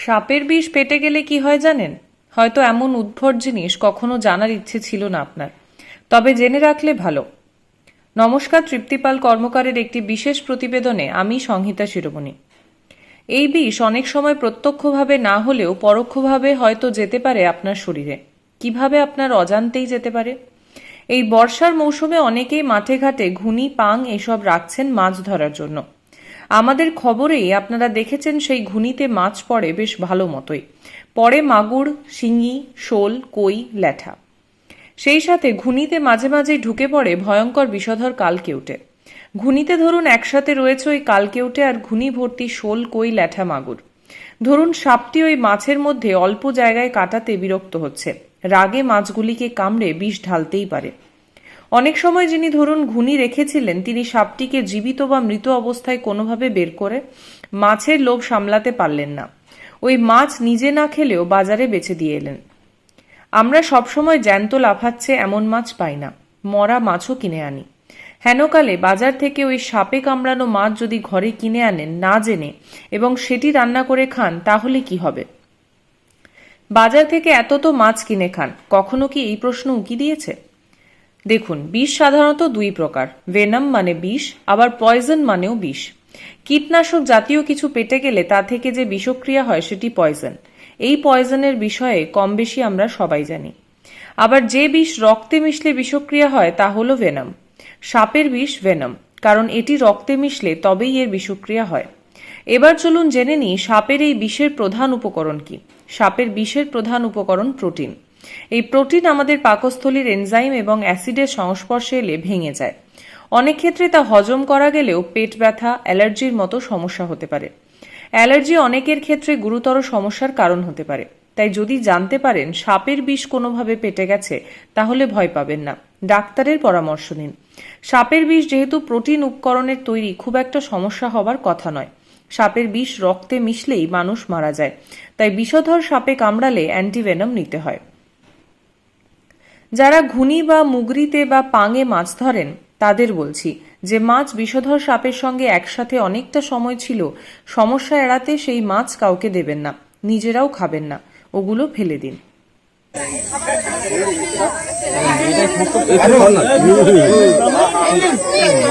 সাপের বিষ পেটে গেলে কি হয় জানেন? হয়তো এমন উদ্ভট জিনিস কখনো জানার ইচ্ছে ছিল না আপনার। তবে জেনে রাখলে ভালো। নমস্কার, তৃপ্তিপাল কর্মকারের একটি বিশেষ প্রতিবেদনে আমি সংহিতা শিরোমণি। এই বিষ অনেক সময় প্রত্যক্ষভাবে না হলেও পরোক্ষভাবে হয়তো যেতে পারে আপনার শরীরে। কীভাবে আপনার অজান্তেই যেতে পারে? এই বর্ষার মৌসুমে অনেকেই মাঠে ঘাটে ঘুনি পাং এসব রাখছেন মাছ ধরার জন্য। আমাদের খবরেই আপনারা দেখেছেন সেই ঘুনিতে মাছ পড়ে বেশ ভালো মতোই। পড়ে মাগুর, শিঙি, শোল, কই, ল্যাঠা। সেই সাথে ঘুনিতে মাঝে মাঝে ঢুকে পড়ে ভয়ঙ্কর বিষধর কালকেউটে ঘুনিতে ধরুন একসাথে রয়েছে ওই কালকেউটে আর ঘুনি ভর্তি শোল, কই, ল্যাঠা মাগুর। ধরুন সাপটি ওই মাছের মধ্যে অল্প জায়গায় কাটাতে বিরক্ত হচ্ছে। রাগে মাছগুলিকে কামড়ে বিষ ঢালতেই পারে। অনেক সময় যিনি ধরুন ঘুনি রেখেছিলেন, তিনি সাপটিকে জীবিত বা মৃত অবস্থায় কোনোভাবে বের করে মাছের লোভ সামলাতে পারলেন না। ওই মাছ নিজে না খেলেও বাজারে বেছে দিয়ে এলেন। আমরা সবসময় জ্যান্ত লাফাচ্ছে এমন মাছ পাই না, মরা মাছও কিনে আনি। হেনকালে বাজার থেকে ওই সাপে কামড়ানো মাছ যদি ঘরে কিনে আনেন না জেনে এবং সেটি রান্না করে খান, তাহলে কি হবে? বাজার থেকে এত তো মাছ কিনে খান, কখনো কি এই প্রশ্ন উকি দিয়েছে? দেখুন, বিষ সাধারণত দুই প্রকার ভেনাম মানে বিষ, আবার পয়জন মানেও বিষ। কীটনাশক জাতীয় কিছু পেটে গেলে তা থেকে যে বিষক্রিয়া হয় সেটি পয়জন এই পয়জনের বিষয়ে কম বেশি আমরা সবাই জানি। আবার যে বিষ রক্তে মিশলে বিষক্রিয়া হয় তা হলো ভেনাম সাপের বিষ ভেনাম কারণ এটি রক্তে মিশলে তবেই এর বিষক্রিয়া হয়। এবার চলুন জেনে নিই সাপের এই বিষের প্রধান উপকরণ কি। সাপের বিষের প্রধান উপকরণ প্রোটিন। এই প্রোটিন আমাদের পাকস্থলীর এনজাইম এবং অ্যাসিডের সংস্পর্শে এলে ভেঙে যায়। অনেক ক্ষেত্রে তা হজম করা গেলেও পেট ব্যথা, অ্যালার্জির মতো সমস্যা হতে পারে। অ্যালার্জি অনেকের ক্ষেত্রে গুরুতর সমস্যার কারণ হতে পারে। তাই যদি জানতে পারেন সাপের বিষ কোনোভাবে পেটে গেছে, তাহলে ভয় পাবেন না। ডাক্তারের পরামর্শ নিন। সাপের বিষ যেহেতু প্রোটিন উপকরণের তৈরি, খুব একটা সমস্যা হবার কথা নয়। সাপের বিষ রক্তে মিশলেই মানুষ মারা যায়। তাই বিষধর সাপে কামড়ালে অ্যান্টিভেনম নিতে হয়। যারা ঘুনি বা মুগরিতে বা পাঙে মাছ ধরেন, তাদের বলছি যে মাছ বিষধর সাপের সঙ্গে একসাথে অনেকটা সময় ছিল, সমস্যা এড়াতে সেই মাছ কাউকে দেবেন না, নিজেরাও খাবেন না, ওগুলো ফেলে দিন।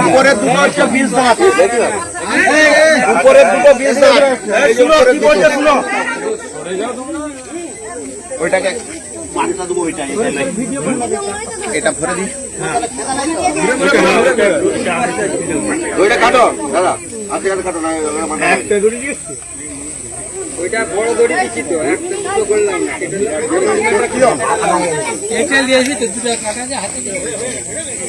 উপরে দুটো হচ্ছে বিষ দাঁত উপরে দুটো বিষ দাঁত কি বলছে শুনো ওইটাকে এটা ভরে দিই। ওইটা কাটো দাদা। হাতে হাতে কাটো না একটা দড়ি দিয়েছি ওইটা বড় দড়ি দিচ্ছি তো একটা দুটো করলাম না। এটা দিয়েছি তো দুটো কাটা যে হাতে